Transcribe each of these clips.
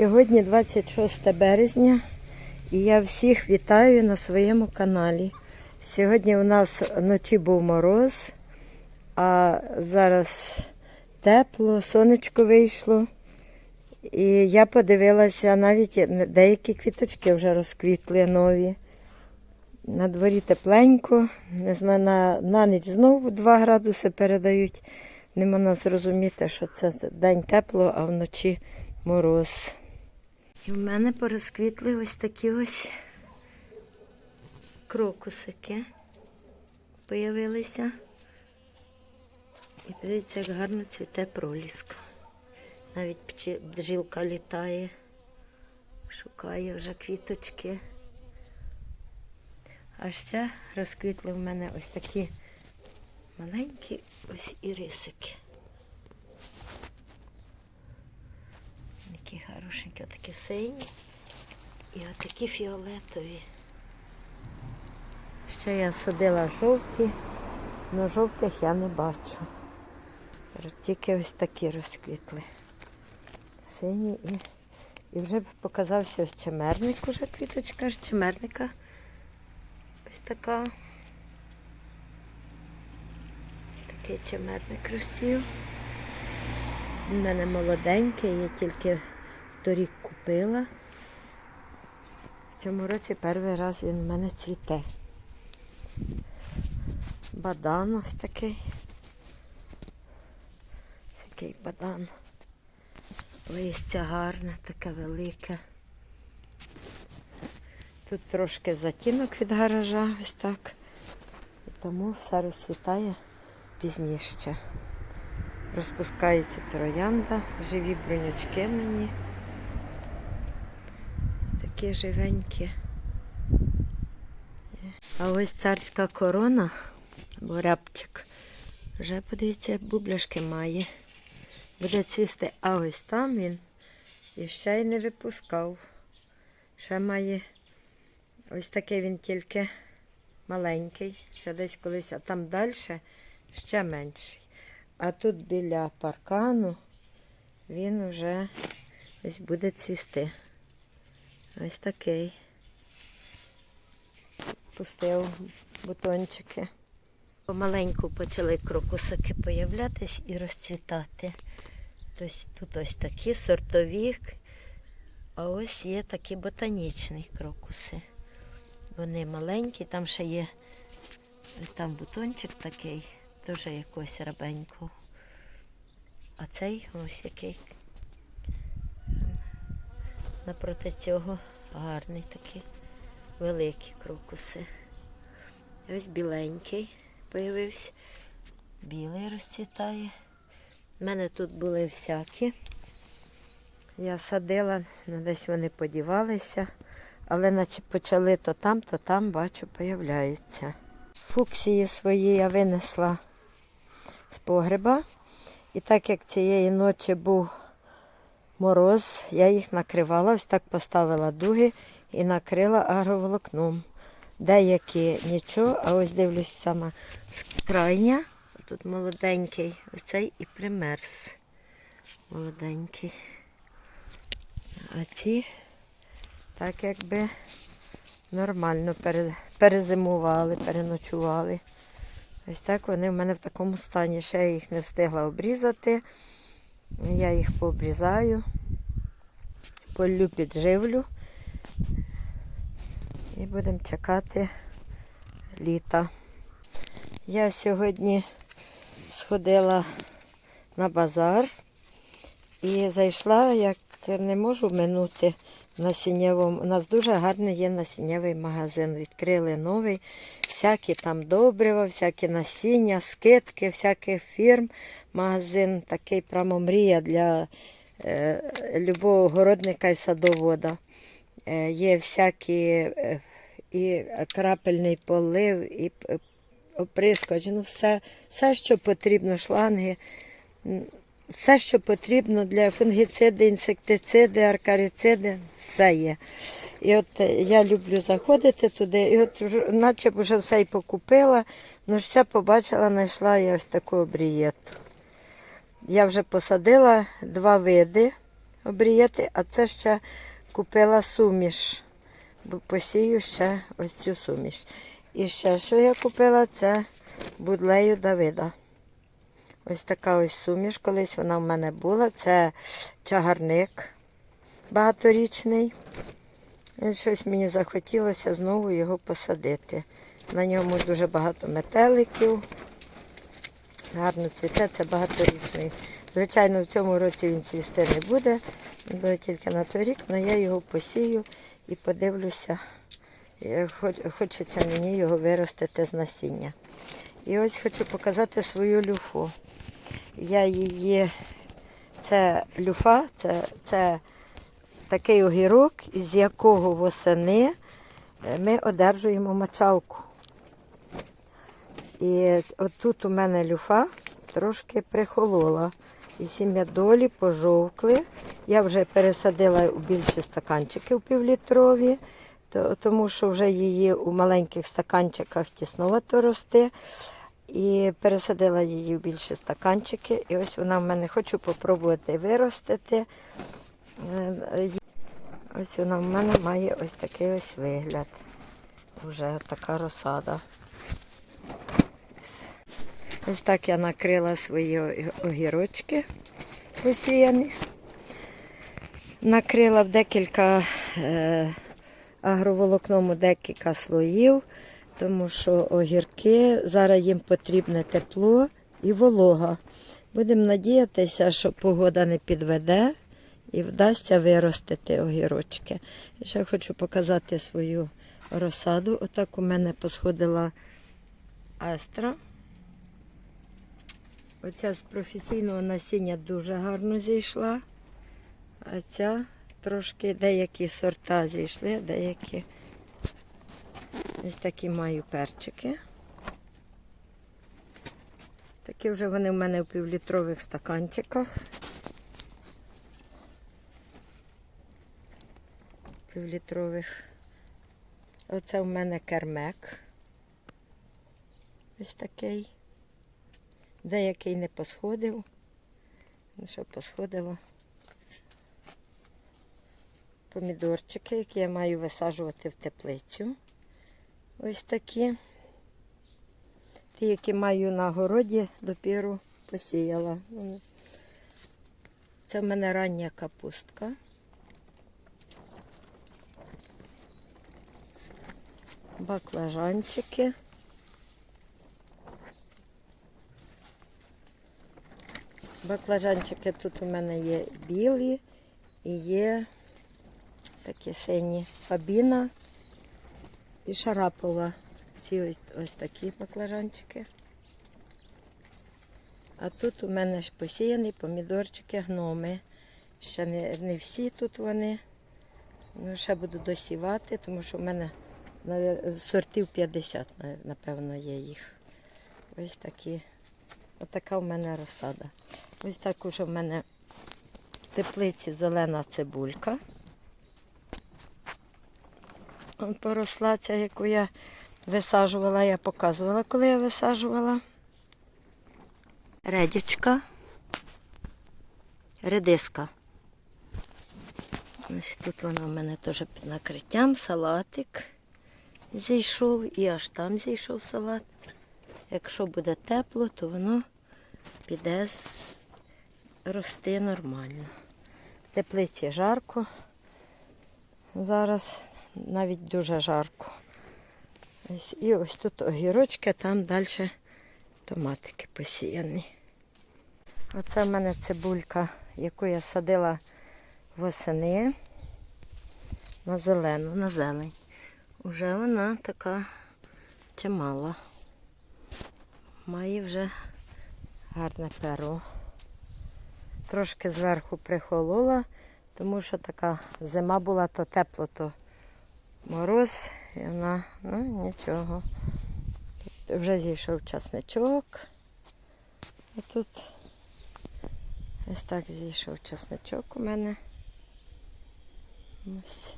Сьогодні 26 березня і я всіх вітаю на своєму каналі. Сьогодні у нас вночі був мороз, а зараз тепло, сонечко вийшло. І я подивилася, навіть деякі квіточки вже розквітли нові. На дворі тепленько, не знаю, на, на ніч знову 2 градуси передають. Не можна зрозуміти, що це день тепло, а вночі мороз. І в мене порозквітли ось такі ось крокусики появилися. І дивіться, як гарно цвіте проліска. Навіть бджілка літає, шукає вже квіточки. А ще розквітли в мене ось такі маленькі ось ірисики. Такі хорошенькі, отакі сині і отакі фіолетові. Ще я садила жовті, але жовтих я не бачу. Тільки ось такі розквітли. Сині і, і вже показався ось чемерник, уже квіточка ж чемерника. Ось така. Такий чемерник розцвів. У мене молоденький, я тільки торік купила. В цьому році перший раз він у мене цвіте. Бадан ось такий. Ось такий бадан. Листя гарне, таке велике. Тут трошки затінок від гаража, ось так. І тому все розцвітає пізніше. Розпускається троянда, живі бронячки на ній. Такі живенькі. А ось царська корона, або рябчик, вже подивіться, бубляшки має. Буде цвісти, а ось там він і ще й не випускав. Ще має ось такий він тільки маленький, ще десь колись, а там далі ще менший. А тут біля паркану він вже ось буде цвісти. Ось такий. Пустив бутончики. Помаленьку почали крокусики появлятись і розцвітати. Тобто тут ось такі сортові, а ось є такі ботанічні крокуси. Вони маленькі, там ще є ось там бутончик такий, дуже якось рабенько. А цей ось який напроти цього гарний такий, великі крокуси. Ось біленький появився, білий розцвітає. У мене тут були всякі. Я садила, ну, десь вони подівалися, але наче почали то там, то там, бачу, появляються. Фуксії свої я винесла з погреба. І так як цієї ночі був мороз, я їх накривала, ось так поставила дуги і накрила агроволокном. Деякі нічого, а ось дивлюсь сама крайня. Тут молоденький, ось цей і примерз. Молоденький. А ці так якби нормально перезимували, переночували. Ось так вони в мене в такому стані. Ще я їх не встигла обрізати. Я їх пообрізаю, полю підживлю. І будемо чекати літа. Я сьогодні сходила на базар і зайшла, як не можу минути насіннєвому. У нас дуже гарний є насіннєвий магазин. Відкрили новий. Всякі там добрива, всякі насіння, скидки, всяких фірм. Магазин такий прямо мрія для е, любого городника і садовода. Е, є всякі е, і крапельний полив, і оприскувач, ну все, все, що потрібно, шланги, все, що потрібно для фунгіциди, інсектициди, аркарициди, все є. І от е, я люблю заходити туди, і от наче б вже все й покупила, ну ще побачила, знайшла я ось таку обрієту. Я вже посадила два види обріяти, а це ще купила суміш. Бо посію ще ось цю суміш. І ще що я купила, це будлею Давида. Ось така ось суміш. Колись вона в мене була. Це чагарник багаторічний. І щось мені захотілося знову його посадити. На ньому дуже багато метеликів. Гарно цвіте, це багаторічний. Звичайно, в цьому році він цвісти не буде. Буде тільки на той рік, але я його посію і подивлюся. Е, Хочеться мені його виростити з насіння. І ось хочу показати свою люфу. Я її, це люфа, це, це такий огірок, з якого восени е, ми одержуємо мочалку. І отут у мене люфа трошки прихолола. І сім'я долі пожовкли. Я вже пересадила у більші стаканчики у півлітрові, то- тому що вже її у маленьких стаканчиках тісновато росте. І пересадила її в більші стаканчики. І ось вона в мене хочу попробувати виростити. Е, Ось вона в мене має ось такий ось вигляд. Вже така розсада. Ось так я накрила свої огірочки посіяні. Накрила в декілька е, агроволокном декілька слоїв, тому що огірки зараз їм потрібне тепло і волога. Будемо надіятися, що погода не підведе і вдасться виростити огірочки. Ще хочу показати свою розсаду. Отак у мене посходила астра. Оця з професійного насіння дуже гарно зійшла. А ця трошки деякі сорта зійшли, деякі ось такі маю перчики. Такі вже вони в мене в півлітрових стаканчиках. Півлітрових. Оце в мене кермек. Ось такий. Деякий не посходив. Ну що посходило. Помідорчики, які я маю висаджувати в теплицю. Ось такі. Ті, які маю на городі, допіру посіяла. Це в мене рання капустка. Баклажанчики. Баклажанчики тут у мене є білі і є такі сині фабіна і шарапова. Ці ось, ось такі баклажанчики. А тут у мене ж посіяні помідорчики, гноми. Ще не, не всі тут вони. Ну, ще буду досівати, тому що в мене сортів 50, напевно, є їх. Ось такі. Отака в мене розсада. Ось так уже в мене в теплиці зелена цибулька. Поросла ця, яку я висаджувала, я показувала, коли я висаджувала. Редючка. Редиска. Ось тут вона в мене теж під накриттям, салатик зійшов і аж там зійшов салат. Якщо буде тепло, то воно піде рости нормально. В теплиці жарко. Зараз навіть дуже жарко. І ось тут огірочки, а там далі томатики посіяні. Оце в мене цибулька, яку я садила восени на зелену, на зелень. Уже вона така чимала. Має вже гарне перо. Трошки зверху прихолола, тому що така зима була, то тепло, то мороз, і вона, ну нічого. Тут вже зійшов часничок. І тут ось так зійшов часничок у мене. Ось.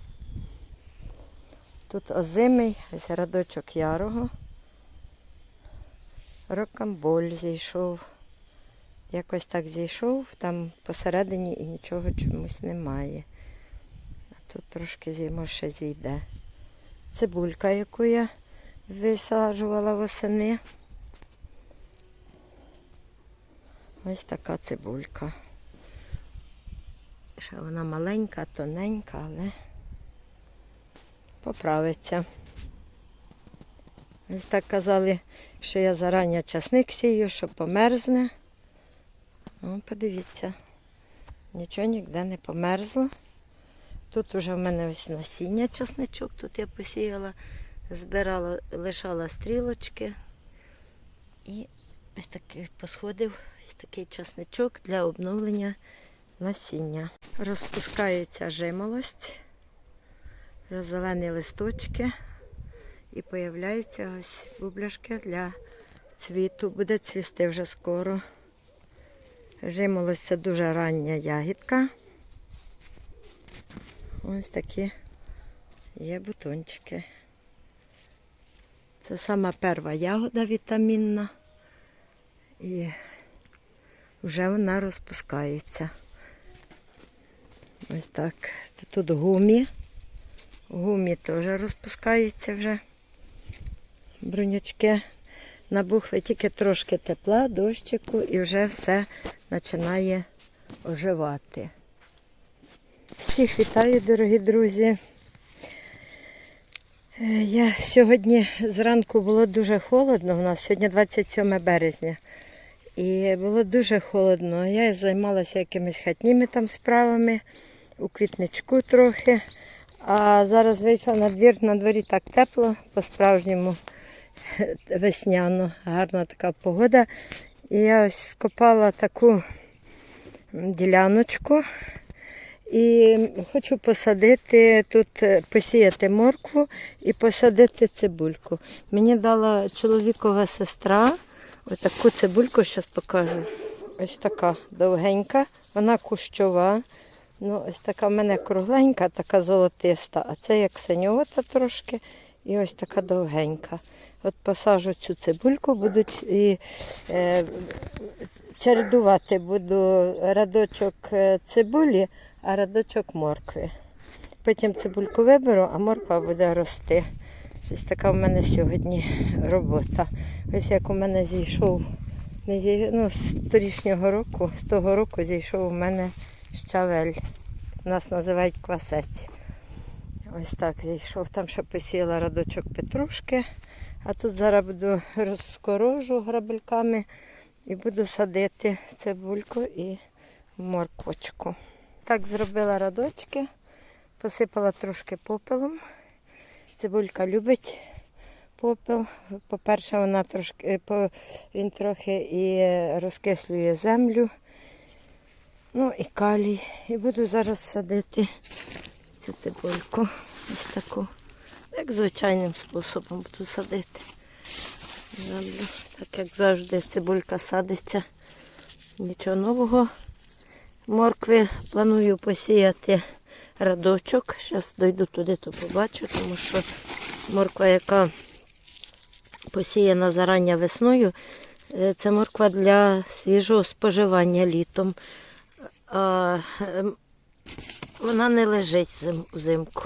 Тут озимий, ось радочок ярого. Рокамболь зійшов. якось так зійшов, там посередині і нічого чомусь немає. Тут трошки зіймо ще зійде. Цибулька, яку я висаджувала восени. Ось така цибулька. Ще вона маленька, тоненька, але поправиться. Ось так казали, що я зарані часник сію, що померзне. Ну, подивіться, нічого ніде не померзло. Тут вже в мене ось насіння часничок, тут я посіяла, збирала, лишала стрілочки. І ось такий посходив ось такий часничок для обновлення насіння. Розпускається жимолость, зелені листочки. І появляються ось бубляшки для цвіту. Буде цвісти вже скоро. Жимолость це дуже рання ягідка. Ось такі є бутончики. Це сама перша ягода вітамінна. І вже вона розпускається. Ось так. Це тут гумі. Гумі теж розпускається вже. Брунячки набухли тільки трошки тепла, дощику і вже все починає оживати. Всіх вітаю, дорогі друзі. Е, Я сьогодні зранку було дуже холодно. У нас сьогодні 27 березня. І було дуже холодно. Я займалася якимись хатніми там справами, у квітничку трохи. А зараз вийшла на двір, на дворі так тепло, по-справжньому весняно, гарна така погода. І я ось скопала таку діляночку. І хочу посадити тут, е, посіяти моркву і посадити цибульку. Мені дала чоловікова сестра отаку цибульку, зараз покажу. Ось така довгенька, вона кущова. Ну, ось така в мене кругленька, така золотиста, а це як синьовата трошки і ось така довгенька. От посажу цю цибульку, будуть і е, чередувати буду радочок е, цибулі, а радочок моркви. Потім цибульку виберу, а морква буде рости. Ось така в мене сьогодні робота. Ось як у мене зійшов, не зій... ну, з торішнього року, з того року зійшов у мене щавель. Нас називають квасець. Ось так зійшов. Там ще посіяла радочок петрушки. А тут зараз буду розкорожу грабельками і буду садити цибульку і морквочку. Так зробила радочки, посипала трошки попелом. Цибулька любить попел. По-перше, вона трошки, він трохи і розкислює землю. Ну і калій. І буду зараз садити цю цибульку. Ось таку. Як звичайним способом буду садити. Землю. Так як завжди цибулька садиться. Нічого нового. Моркви планую посіяти радочок. Зараз дойду туди, то побачу, тому що морква, яка посіяна зарання весною, е, це морква для свіжого споживання літом. А, ем, вона не лежить зим- взимку.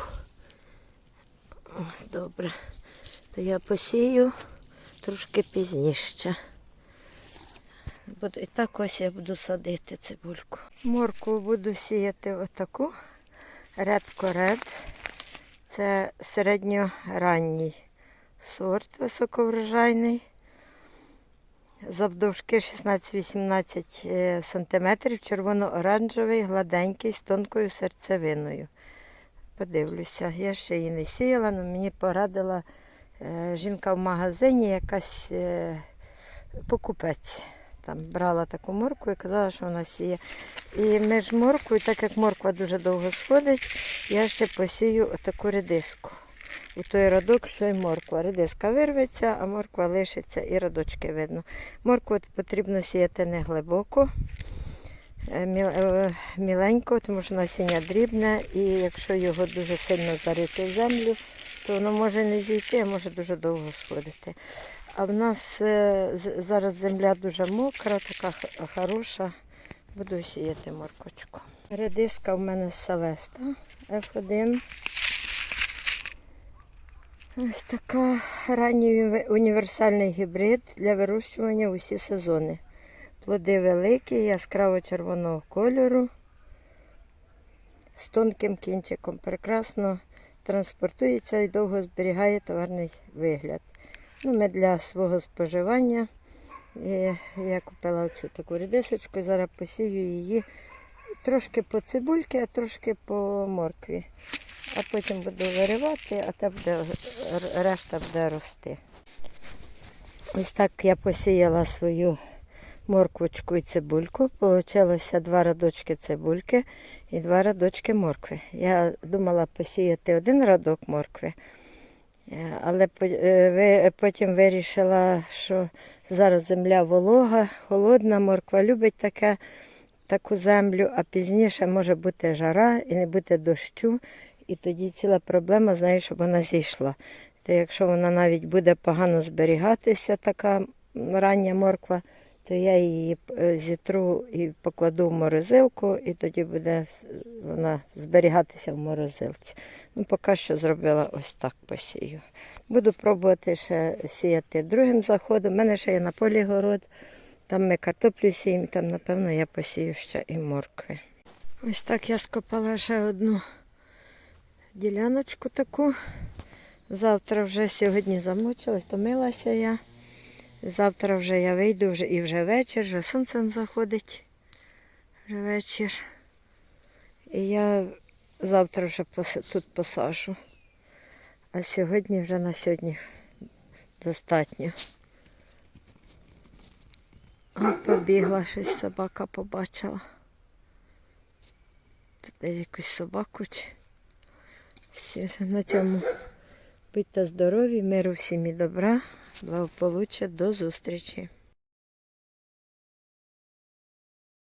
Добре. То я посію трошки пізніше. Буду, і так ось я буду садити цибульку. Моркву буду сіяти отаку. Редко ред. Це середньоранній сорт високоврожайний. Завдовжки 16-18 см, червоно-оранжевий, гладенький, з тонкою серцевиною. Подивлюся, я ще її не сіяла, але мені порадила е, жінка в магазині, якась е, покупець. Там брала таку морку і казала, що вона сіє. І між морквою, так як морква дуже довго сходить, я ще посію отаку редиску. У той радок, що й морква. Редиска вирветься, а морква лишиться і радочки видно. Моркву потрібно сіяти не глибоко, е, е, міленько, тому що насіння дрібне, і якщо його дуже сильно зарити в землю, то воно може не зійти, а може дуже довго сходити. А в нас е, зараз земля дуже мокра, така хороша. Буду сіяти моркочку. Редиска в мене Селеста F1. Ось така ранній універсальний гібрид для вирощування усі сезони. Плоди великі, яскраво червоного кольору, з тонким кінчиком. Прекрасно транспортується і довго зберігає товарний вигляд. Ну, ми для свого споживання. І я купила цю таку редисочку, зараз посію її трошки по цибульки, а трошки по моркві. А потім буду виривати, а та буде, решта буде рости. Ось так я посіяла свою морквочку і цибульку. Получилося два радочки цибульки і два радочки моркви. Я думала посіяти один радок моркви, але по- е, потім вирішила, що зараз земля волога, холодна, морква любить таке, таку землю, а пізніше може бути жара і не бути дощу. І тоді ціла проблема з нею, щоб вона зійшла. То якщо вона навіть буде погано зберігатися, така рання морква, то я її е, зітру і покладу в морозилку, і тоді буде вона зберігатися в морозилці. Ну, поки що зробила ось так посію. Буду пробувати ще сіяти другим заходом. У мене ще є на полі город. Там ми картоплю сіємо, там, напевно, я посію ще і моркви. Ось так я скопала ще одну діляночку таку. Завтра вже сьогодні замучилась, томилася я. Завтра вже я вийду вже і вже вечір, вже сонце заходить. Вже вечір. І я завтра вже тут посажу. А сьогодні вже на сьогодні достатньо. От побігла щось собака побачила. Тут якусь собаку. Всі на цьому будьте здорові, миру всім і добра, благополуччя, до зустрічі.